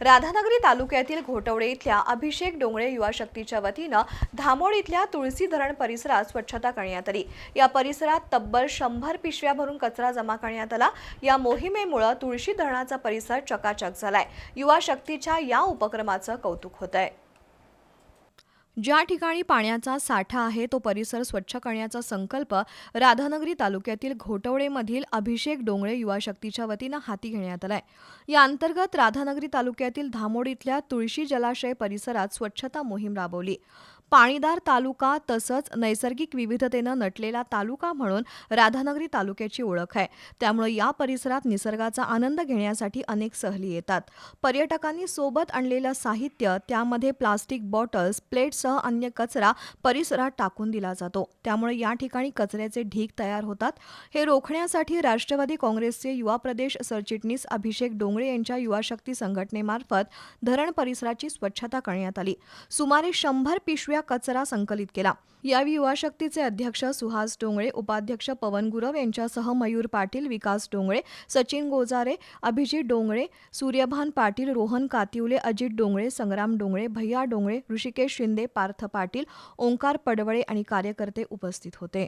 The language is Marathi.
राधानगरी तालुक्यातील घोटवडे इथल्या अभिषेक डोंगळे युवा शक्तीच्या वतीनं धामोड इथल्या तुळसी धरण परिसरात स्वच्छता करण्यात आली. या परिसरात तब्बल शंभर पिशव्या भरून कचरा जमा करण्यात आला. या मोहिमेमुळे तुळशी धरणाचा परिसर चकाचक झालाय. युवा शक्तीच्या या उपक्रमाचं कौतुक होत आहे ज्या ठिकाणी पाण्याचा साठा आहे तो परिसर स्वच्छ करण्याचा संकल्प राधानगरी तालुक्यातील घोटवडेमधील अभिषेक डोंगळे युवा शक्तीच्या वतीनं हाती घेण्यात आलाय. या अंतर्गत राधानगरी तालुक्यातील धामोड इथल्या तुळशी जलाशय परिसरात स्वच्छता मोहीम राबवली. पाणीदार तालुका तसंच नैसर्गिक विविधतेनं नटलेला तालुका म्हणून राधानगरी तालुक्याची ओळख आहे. त्यामुळे या परिसरात निसर्गाचा आनंद घेण्यासाठी अनेक सहली येतात. पर्यटकांनी सोबत आणलेलं साहित्य त्यामध्ये प्लास्टिक बॉटल्स प्लेट्स प्लेट्ससह अन्य कचरा परिसरात टाकून दिला जातो. त्यामुळे या ठिकाणी कचऱ्याचे ढीग तयार होतात. हे रोखण्यासाठी राष्ट्रवादी काँग्रेसचे युवा प्रदेश सरचिटणीस अभिषेक डोंगळे यांच्या युवा शक्ती संघटनेमार्फत धरण परिसराची स्वच्छता करण्यात आली. सुमारे शंभर पिशव्या कचरा संकलित केला. यावेळी युवा शक्तीचे अध्यक्ष सुहास डोंगळे उपाध्यक्ष पवन गुरव यांच्यासह मयूर पाटील विकास डोंगळे सचिन गोजारे अभिजित डोंगळे सूर्यभान पाटील रोहन कातिवले अजित डोंगळे संग्राम डोंगळे भैया डोंगळे ऋषिकेश शिंदे पार्थ पाटील ओंकार पडवळे आणि कार्यकर्ते उपस्थित होते.